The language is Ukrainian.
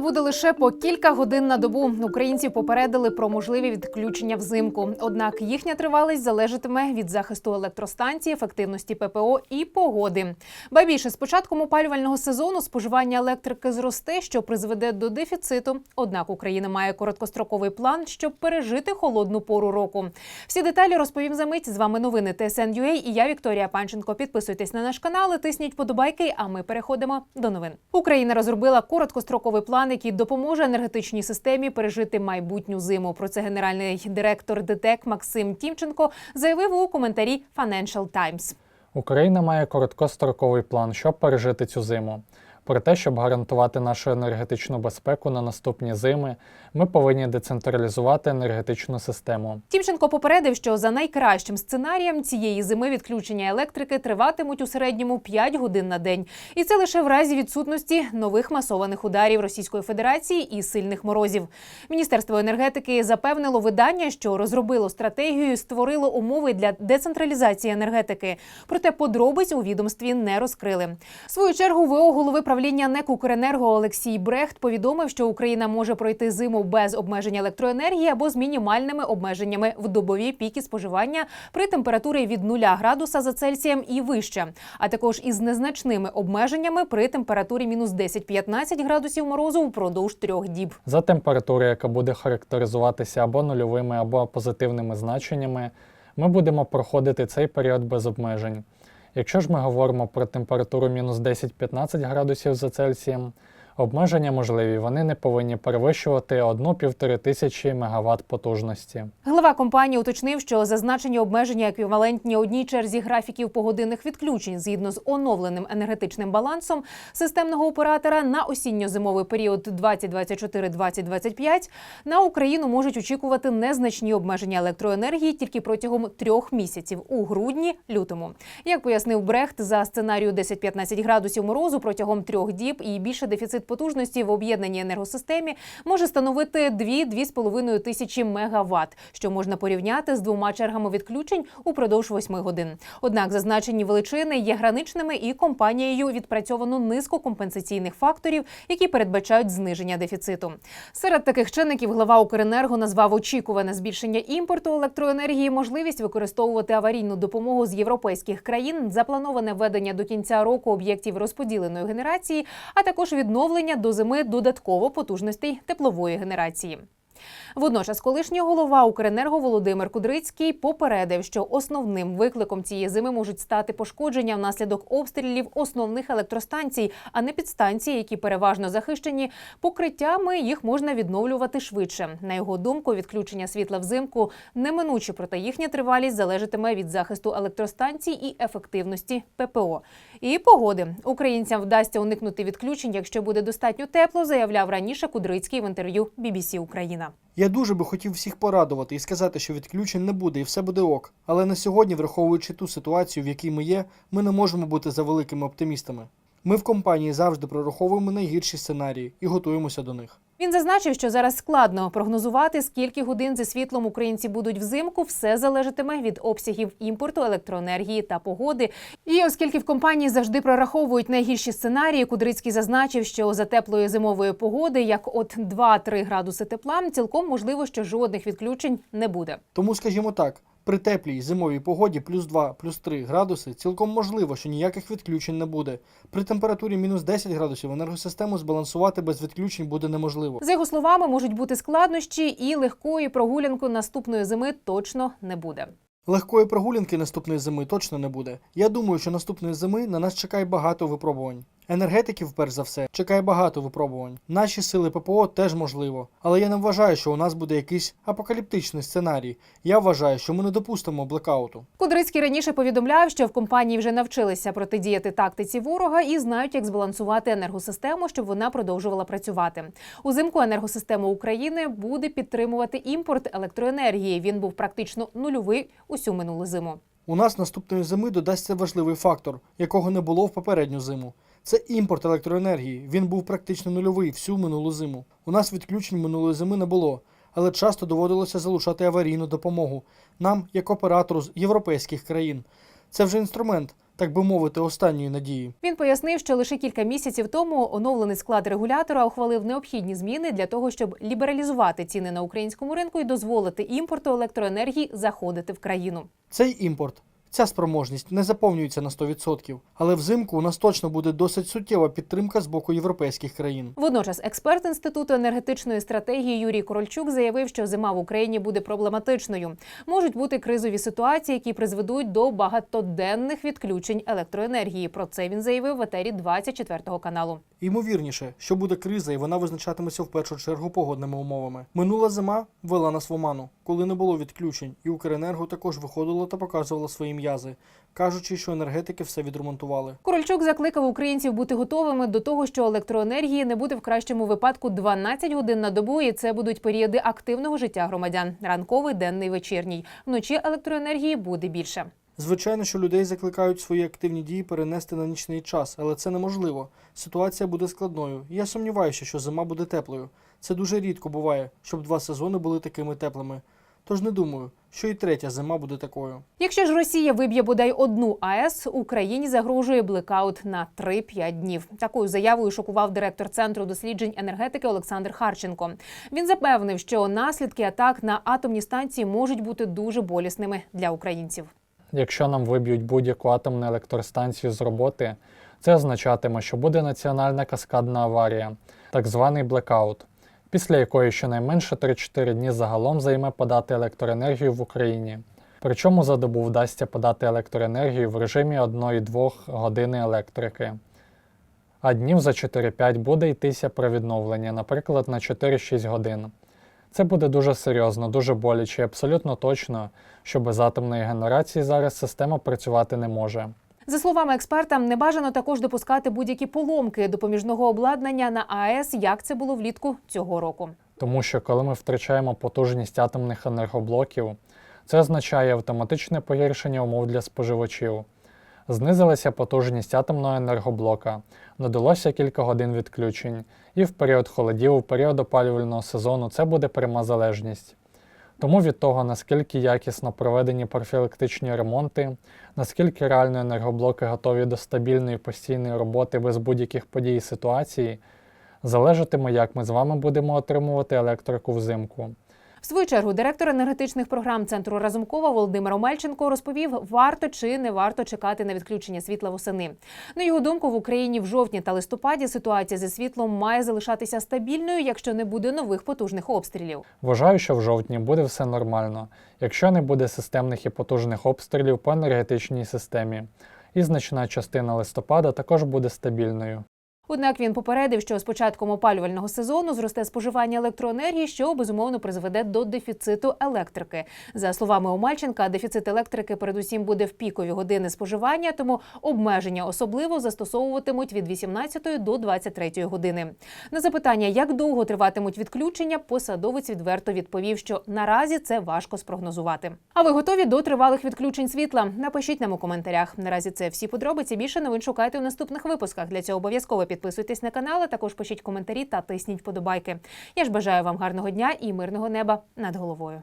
Буде лише по кілька годин на добу. Українців попередили про можливі відключення взимку. Однак їхня тривалість залежатиме від захисту електростанції, ефективності ППО і погоди. Ба більше з початком опалювального сезону споживання електрики зросте, що призведе до дефіциту. Однак Україна має короткостроковий план, щоб пережити холодну пору року. Всі деталі розповім за мить. З вами новини ТСН.UA і я Вікторія Панченко. Підписуйтесь на наш канал, тисніть подобайки. А ми переходимо до новин. Україна розробила короткостроковий план, який допоможе енергетичній системі пережити майбутню зиму. Про це генеральний директор ДТЕК Максим Тімченко заявив у коментарі Financial Times. Україна має короткостроковий план, щоб пережити цю зиму. Про те, щоб гарантувати нашу енергетичну безпеку на наступні зими, ми повинні децентралізувати енергетичну систему. Тімченко попередив, що за найкращим сценарієм цієї зими відключення електрики триватимуть у середньому 5 годин на день, і це лише в разі відсутності нових масованих ударів Російської Федерації і сильних морозів. Міністерство енергетики запевнило видання, що розробило стратегію, створило умови для децентралізації енергетики. Проте подробиць у відомстві не розкрили. В свою чергу ВО голови правління НЕК «Укренерго» Олексій Брехт повідомив, що Україна може пройти зиму без обмеження електроенергії або з мінімальними обмеженнями в добові піки споживання при температурі від 0 градуса за Цельсієм і вище, а також із незначними обмеженнями при температурі мінус 10-15 градусів морозу впродовж трьох діб. За температури, яка буде характеризуватися або нульовими, або позитивними значеннями, ми будемо проходити цей період без обмежень. Якщо ж ми говоримо про температуру мінус 10-15 градусів за Цельсієм, обмеження можливі, вони не повинні перевищувати 1-1,5 тисячі МВт потужності. Глава компанії уточнив, що зазначені обмеження еквівалентні одній черзі графіків погодинних відключень згідно з оновленим енергетичним балансом системного оператора на осінньо-зимовий період 2024-2025 на Україну можуть очікувати незначні обмеження електроенергії тільки протягом трьох місяців у грудні-лютому. Як пояснив Брехт, за сценарію 10-15 градусів морозу протягом трьох діб і більше дефіцит потужності в об'єднаній енергосистемі може становити 2-2,5 тисячі мегаватт, що можна порівняти з двома чергами відключень упродовж 8 годин. Однак зазначені величини є граничними, і компанією відпрацьовано низку компенсаційних факторів, які передбачають зниження дефіциту. Серед таких чинників глава Укренерго назвав очікуване збільшення імпорту електроенергії, можливість використовувати аварійну допомогу з європейських країн, заплановане введення до кінця року об'єктів розподіленої генерації, а також відновлення до зими додатково потужностей теплової генерації. Водночас, колишній голова Укренерго Володимир Кудрицький попередив, що основним викликом цієї зими можуть стати пошкодження внаслідок обстрілів основних електростанцій, а не підстанції, які переважно захищені покриттями. Їх можна відновлювати швидше. На його думку, відключення світла взимку неминуче, проте їхня тривалість залежатиме від захисту електростанцій і ефективності ППО. І погоди українцям вдасться уникнути відключень, якщо буде достатньо тепло, заявляв раніше Кудрицький в інтерв'ю BBC Україна. Я дуже би хотів всіх порадувати і сказати, що відключень не буде і все буде ок. Але на сьогодні, враховуючи ту ситуацію, в якій ми є, ми не можемо бути за великими оптимістами. Ми в компанії завжди прораховуємо найгірші сценарії і готуємося до них. Він зазначив, що зараз складно прогнозувати, скільки годин зі світлом українці будуть взимку. Все залежатиме від обсягів імпорту електроенергії та погоди. І оскільки в компанії завжди прораховують найгірші сценарії, Кудрицький зазначив, що за теплої зимової погоди, як от 2-3 градуси тепла, цілком можливо, що жодних відключень не буде. Тому, скажімо так, при теплій зимовій погоді плюс 2, плюс 3 градуси цілком можливо, що ніяких відключень не буде. При температурі мінус 10 градусів енергосистему збалансувати без відключень буде неможливо. За його словами, можуть бути складнощі, і легкої прогулянки наступної зими точно не буде. Легкої прогулянки наступної зими точно не буде. Я думаю, що наступної зими на нас чекає багато випробувань. Енергетиків, перш за все, чекає багато випробувань. Наші сили ППО теж можливо. Але я не вважаю, що у нас буде якийсь апокаліптичний сценарій. Я вважаю, що ми не допустимо блекауту. Кудрицький раніше повідомляв, що в компанії вже навчилися протидіяти тактиці ворога і знають, як збалансувати енергосистему, щоб вона продовжувала працювати. Узимку енергосистема України буде підтримувати імпорт електроенергії. Він був практично нульовий усю минулу зиму. У нас наступної зими додасться важливий фактор, якого не було в попередню зиму. Це імпорт електроенергії. Він був практично нульовий всю минулу зиму. У нас відключень минулої зими не було, але часто доводилося залучати аварійну допомогу нам, як оператору з європейських країн. Це вже інструмент. так би мовити, останньої надії. Він пояснив, що лише кілька місяців тому оновлений склад регулятора ухвалив необхідні зміни для того, щоб лібералізувати ціни на українському ринку і дозволити імпорту електроенергії заходити в країну. Цей імпорт, ця спроможність не заповнюється на 100%, але взимку у нас точно буде досить суттєва підтримка з боку європейських країн. Водночас, експерт інституту енергетичної стратегії Юрій Корольчук заявив, що зима в Україні буде проблематичною. Можуть бути кризові ситуації, які призведуть до багатоденних відключень електроенергії. Про це він заявив в етері 24 каналу. Ймовірніше, що буде криза, і вона визначатиметься в першу чергу погодними умовами. Минула зима вела нас в оману, коли не було відключень, і Укренерго також виходило та показувало свої м'язи, кажучи, що енергетики все відремонтували. Корольчук закликав українців бути готовими до того, що електроенергії не буде в кращому випадку 12 годин на добу, і це будуть періоди активного життя громадян: ранковий, денний, вечірній. Вночі електроенергії буде більше. Звичайно, що людей закликають свої активні дії перенести на нічний час, але це неможливо. Ситуація буде складною. Я сумніваюся, що зима буде теплою. Це дуже рідко буває, щоб два сезони були такими теплими. Тож не думаю, що і третя зима буде такою. Якщо ж Росія виб'є бодай одну АЕС, Україні загрожує блекаут на 3-5 днів. Такою заявою шокував директор центру досліджень енергетики Олександр Харченко. Він запевнив, що наслідки атак на атомні станції можуть бути дуже болісними для українців. Якщо нам виб'ють будь-яку атомну електростанцію з роботи, це означатиме, що буде національна каскадна аварія, так званий блекаут, після якої щонайменше 3-4 дні загалом займе подати електроенергію в Україні. Причому за добу вдасться подати електроенергію в режимі 1-2 години електрики. А днів за 4-5 буде йтися про відновлення, наприклад, на 4-6 годин. Це буде дуже серйозно, дуже боляче і абсолютно точно, що без атомної генерації зараз система працювати не може. За словами експерта, не бажано також допускати будь-які поломки допоміжного обладнання на АЕС, як це було влітку цього року. Тому що коли ми втрачаємо потужність атомних енергоблоків, це означає автоматичне погіршення умов для споживачів. Знизилася потужність атомного енергоблока, додалося кілька годин відключень, і в період холодів, у період опалювального сезону це буде пряма залежність. Тому від того, наскільки якісно проведені профілактичні ремонти, наскільки реально енергоблоки готові до стабільної постійної роботи без будь-яких подій і ситуацій, залежатиме, як ми з вами будемо отримувати електрику взимку. В свою чергу директор енергетичних програм центру Разумкова Володимир Омельченко розповів, варто чи не варто чекати на відключення світла восени. На його думку, в Україні в жовтні та листопаді ситуація зі світлом має залишатися стабільною, якщо не буде нових потужних обстрілів. Вважаю, що в жовтні буде все нормально, якщо не буде системних і потужних обстрілів по енергетичній системі. І значна частина листопада також буде стабільною. Однак він попередив, що з початком опалювального сезону зросте споживання електроенергії, що безумовно призведе до дефіциту електрики. За словами Омальченка, дефіцит електрики передусім буде в пікові години споживання, тому обмеження особливо застосовуватимуть від 18 до 23 години. На запитання, як довго триватимуть відключення, посадовець відверто відповів, що наразі це важко спрогнозувати. А ви готові до тривалих відключень світла? Напишіть нам у коментарях. Наразі це всі подробиці. Більше новин шукайте у наступних випусках. Для цього обов'язково підписуйтесь на канал, а також пишіть коментарі та тисніть вподобайки. Я ж бажаю вам гарного дня і мирного неба над головою.